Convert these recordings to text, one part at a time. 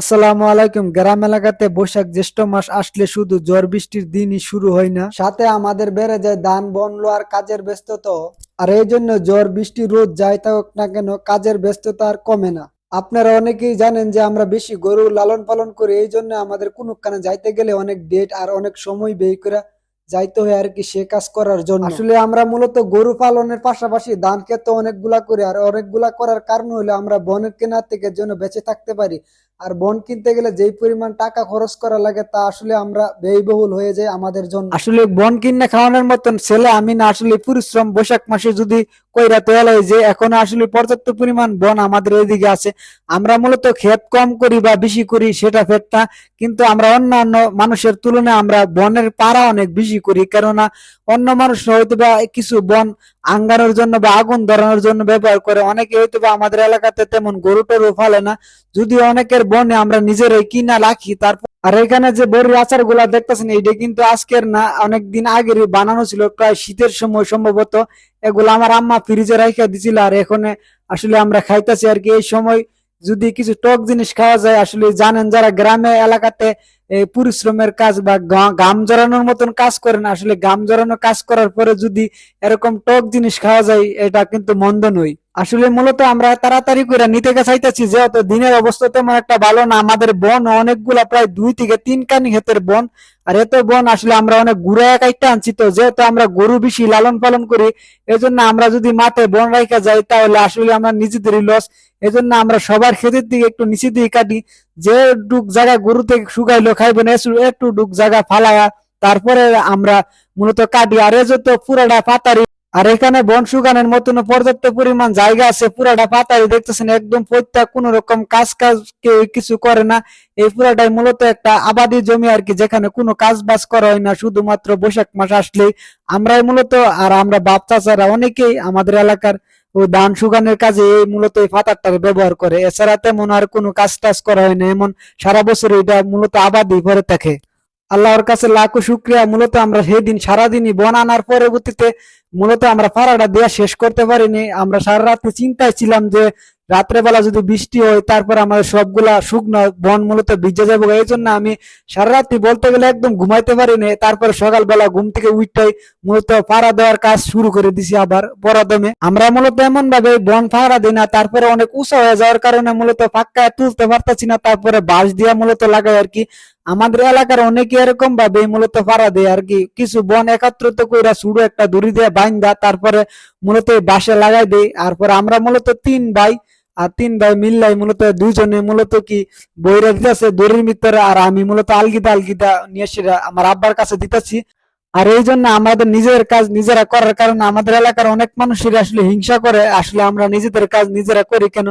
আসসালামু আলাইকুম। গ্রাম এলাকাতে বৈশাখ জ্যৈষ্ঠ মাস আসলে শুধু ঝড় বৃষ্টির দিনই শুরু হয় না, সাথে আমাদের বেড়ে যায় ধান, বন লোয়ার কাজের ব্যস্ততা। আর এই জন্য ঝড় বৃষ্টি রোদ যাই থাকুক না কেন কাজের ব্যস্ততা আর কমে না। আপনারা অনেকেই জানেন যে আমরা বেশি গরু লালন পালন করি, এই জন্য আমাদের কোনো কানে যাইতে গেলে অনেক ডেট আর অনেক সময় ব্যয় করে যাইতে হয় আর কি সে কাজ করার জন্য। আসলে আমরা মূলত গরু পালনের পাশাপাশি ধান ক্ষেত অনেকগুলা করি, আর অনেকগুলা করার কারণ হলো আমরা বনের কেনার থেকে জন্য বেঁচে থাকতে পারি। আর বন কিনতে গেলে যেই পরিমাণ টাকা খরচ করা লাগে তা আসলে আমরা ব্যয়বহুল হয়ে যায় আমাদের জন্য। আসলে বন কিনে খাওয়ানোর মতন ছেলে আমি না, আসলে পরিশ্রম বৈশাখ মাসে যদি কইরা তোলা যে এখন আসলে পর্যাপ্ত পরিমাণ বন আমাদের এদিকে আছে, আমরা মূলত ক্ষেত কম করি বা বেশি করি সেটা না কিন্তু আমরা অন্যান্য মানুষের তুলনায় আমরা বনের পাড়া অনেক বেশি করি, কেননা অন্য মানুষ হয়তো বা কিছু বন আঙ্গানোর জন্য বা আগুন ধরানোর জন্য ব্যবহার করে। অনেকে হয়তো বা আমাদের এলাকাতে তেমন গরু টরু ফেলে না। যদি অনেকের বনে আমরা নিজেরাই কিনা রাখি, তারপর আর এখানে যে বড়ির আচারগুলা দেখতেছেন, এইটা কিন্তু আজকের না অনেক দিন আগেরই বানানো ছিল। প্রায় শীতের সময় সম্ভবত এগুলো আমার আম্মা ফ্রিজে রাখা দিছিল আর এখানে আসলে আমরা খাইতেছি আর কি। এই সময় যদি কিছু টক জিনিস খাওয়া যায়, আসলে জানেন যারা গ্রামে, এলাকাতে পরিশ্রমের কাজ বা গাম জড়ানোর মতন কাজ করেন আসলে গাম জড়ানো কাজ করার পরে যদি এরকম টক জিনিস খাওয়া যায়, এটা কিন্তু মন্দ নয়। আসলে মূলত আমরা তাড়াতাড়ি করে নিতে চাইতেছি, যেহেতু দিনের অবস্থা তেমন একটা ভালো না। আমাদের বন অনেকগুলা, প্রায় দুই থেকে তিন কানি ক্ষেতের বন। আর এত বন আসলে আমরা অনেক ঘুরে কাইটা আনছি তো, যেহেতু আমরা গরু বেশি লালন পালন করি, এজন্য আমরা যদি মাঠে বন রাখা যাই, তাহলে আসলে আমরা নিজেদেরই লস এজন্য আমরা সবার ক্ষেতের দিকে একটু নিচে দিয়ে কাটি। যে ডুক জায়গা গরু থেকে শুকাইলো খাইবে না একটু- ডুক জায়গা ফালায়া, তারপরে আমরা মূলত কাটি। আর যত পুরাটা পাতারি, আর এখানে বন শুকানোর মতন পর্যাপ্ত পরিমাণ জায়গা আছে, পুরাটা পাতারি দেখতেছেন, একদম প্রত্যেক কোন রকম কাজ কাজ কেউ কিছু করে না। এই পুরাটাই মূলত একটা আবাদি জমি আর কি, যেখানে কোনো কাজ বাজ করা হয় না, শুধুমাত্র বৈশাখ মাস আসলেই। আমরাই মূলত, আর আমরা বাপ চাচারা অনেকেই আমাদের এলাকার ওই ধান শুকানোর কাজে এই মূলত এই ফাতারটার ব্যবহার করে। এছাড়া তেমন আর কোনো কাজ টাজ করা হয় না, এমন সারা বছর এটা মূলত আবাদই ভরে থাকে। আল্লাহর কাছে লাখো শুক্রিয়া, মূলত আমরা সেদিন সারাদিনই বন আনার পরবর্তীতে মূলত আমরা পাড়াটা দেওয়া শেষ করতে পারিনি। আমরা সারা রাত্রে চিন্তায় ছিলাম যে রাত্রেবেলা যদি বৃষ্টি হয়, তারপর আমাদের সবগুলা শুকনো বন মূলত ভিজে যাব। এই জন্য আমি সারা রাত্রি বলতে গেলে একদম ঘুমাইতে পারিনি তারপর সকালবেলা ঘুম থেকে উঠটাই মূলত পাড়া দেওয়ার কাজ শুরু করে দিছি আবার পরাদমে আমরা মূলত এমন ভাবে বন পাড়া দিই না, তারপরে অনেক উঁচা হয়ে যাওয়ার কারণে মূলত ফাঁকা তুলতে পারতাছি না, তারপরে বাঁশ দিয়া মূলত লাগাই আর কি। আমাদের এলাকার অনেকে এরকম ভাবে মূলত ফাড়া দেয় আর কি। কিছু বন একত্রিত কইরা শুরু একটা দড়ি দিয়ে বাইন্দা, তারপরে মূলত বাঁশে লাগাই দেই। তারপরে আমরা মূলত তিন ভাই আর তিন ভাই মিললাই মূলত দুইজনে মূলত কি বইরা দিতেছে দড়ির ভিতরে, আর আমি মূলত আলগিদা আলগিদা নিয়ে আমার আব্বার কাছে দিতেছি। আর এই জন্য আমাদের নিজের কাজ নিজেরা করার কারণে আমাদের এলাকার অনেক মানুষের আসলে হিংসা করে, আসলে আমরা নিজেদের কাজ নিজেরা করি কেন?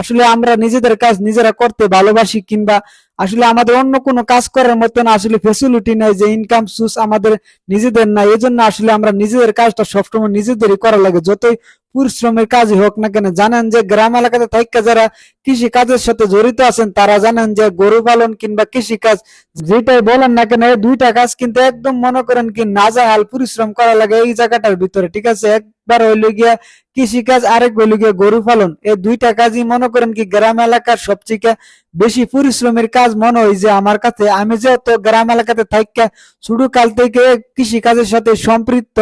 আসলে আমরা নিজেদের কাজ নিজেরা করতে ভালোবাসি কিংবা আসলে আমাদের অন্য কোনো কাজ করার মতন আসলে ফেসিলিটি নাই, যে ইনকাম সোর্স আমাদের নিজেদের নাই এই জন্য আসলে আমরা নিজেদের কাজটা সবসময় নিজেদেরই করা লাগে। যতই পরিশ্রমের কাজই হোক না কেন, জানেন যে গ্রাম এলাকাতে থাইকা যারা কৃষি কাজের সাথে জড়িত আছেন, তারা জানেন যে গরু পালন কিংবা কৃষি কাজ যেটাই বলেন না কেন, এই দুইটা কাজ কিন্তু একদম মনে করেন কি নাজাহাল পরিশ্রম করা লাগে এই জায়গাটার ভিতরে, ঠিক আছে? একবার হইল গিয়া কৃষি কাজ আরেক হইল গিয়া গরু পালন। এই দুইটা কাজই মনে করেন কি গ্রাম এলাকার সবচেয়ে বেশি পরিশ্রমের কাজ মনে হয় যে আমার কাছে। আমি যেহেতু গ্রাম এলাকাতে থাইকা শুরু কাল থেকে কৃষি কাজের সাথে সম্পৃক্ত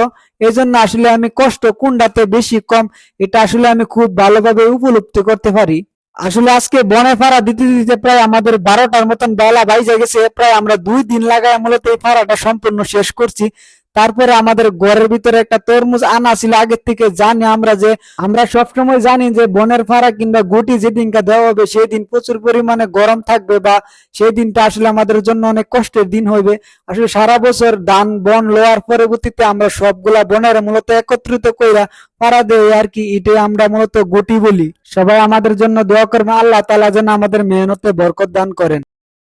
এই জন্য আসলে আমি কষ্ট কোনটাতে বেশি কম, এটা আসলে আমি খুব ভালোভাবে উপলব্ধি করতে পারি। আসলে আজকে বনে ফাড়া দিতে দিতে প্রায় আমাদের বারোটার মতন বেলা বাইজে গেছে। প্রায় আমরা দুই দিন লাগায় মূলত এই ফাড়াটা সম্পূর্ণ শেষ করছি। তারপরে আমাদের ঘরের ভিতরে একটা তরমুজ আনা ছিল আগের থেকে জানি আমরা যে, আমরা সবসময় জানি যে বনের ফাড়া কিংবা গুটি যেদিনকা দেওয়া হবে সেই দিন প্রচুর পরিমাণে গরম থাকবে বা সেই দিনটা আসলে আমাদের জন্য অনেক কষ্টের দিন হইবে। আসলে সারা বছর ধান, বন লোয়ার পরবর্তীতে আমরা সবগুলা বনের মূলত একত্রিত কইরা পাড়া দেয় আর কি, এটাই আমরা মূলত গুটি বলি। সবাই আমাদের জন্য দোয়া করবেন, আল্লাহ তালা যেন আমাদের মেহনতে বরকত দান করেন।